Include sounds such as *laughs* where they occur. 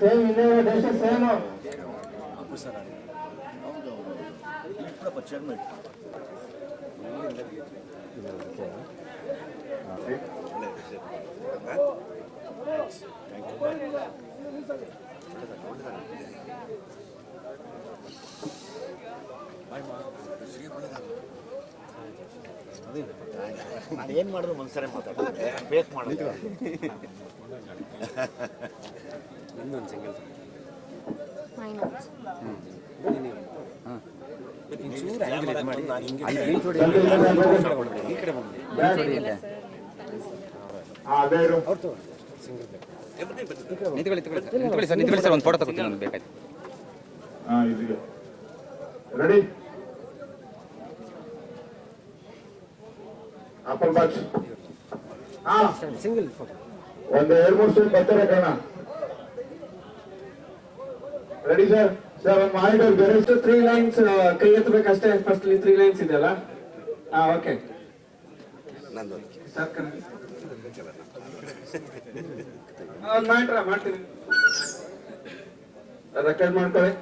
Same ಇನ್ನೇ ದೇಶ same ನಾನು ಏನು ಮಾಡಿದ್ರು ಒಂದ್ಸರಿ ಮಾತಾಡ್ತಾರೆ ಬೇಕು ಮಾಡೋದು *laughs* ಇನ್ನೊಂದು ಸಿಂಗಲ್ ಮೈನಸ್ ಚೂರು ಆ್ಯಂಗಲ್ ಇದು ಮಾಡಿ ಹಿಂಗೆ ಈ ಕಡೆ ಬಂದ್ಬಿಡಿ ಅವ್ರು ಸಿಂಗಲ್ ಬೇಕು ನಿಂತ್ಕೊಳ್ಳಿ ನಿಂತ್ಕೊಳ್ಳಿ ನಿಂತ್ಕೊಳ್ಳಿ ಸರ್ ನಿಂತ್ಕೊಳ್ಳಿ ಸರ್ ಒಂದು ಫೋಟೋ ತಗೋತೀನಿ ನಾನು ಬೇಕಾಯ್ತು ಹಾ ಇದಿಗೆ ರೆಡಿ ಅಪ್ಪಲ್ ಬಾಕ್ಸ್ ಹಾ ಸಿಂಗಲ್ ಫೋಟೋ ಒಂದು ಎರಡು ಮೂರು ಸ್ಟೆಪ್ ಬರ್ತಾರೆ ಕಣ. ರೆಡಿ ಸರ್ ಸರ್ ಒಂದು ಮಾನಿಟರ್ ಬೇರೆ ತ್ರೀ ಲೈನ್ಸ್ ಕೈ ಎತ್ತಬೇಕಷ್ಟೇ ಫಸ್ಟ್ ತ್ರೀ ಲೈನ್ಸ್ ಇದೆಯಲ್ಲ? ಹಾ ಓಕೆ ಸರ್ ಮಾಡ್ತೀನಿ. ರೆಕಾರ್ಡ್ ಮಾಡ್ಕೊಳ್ಳಿ.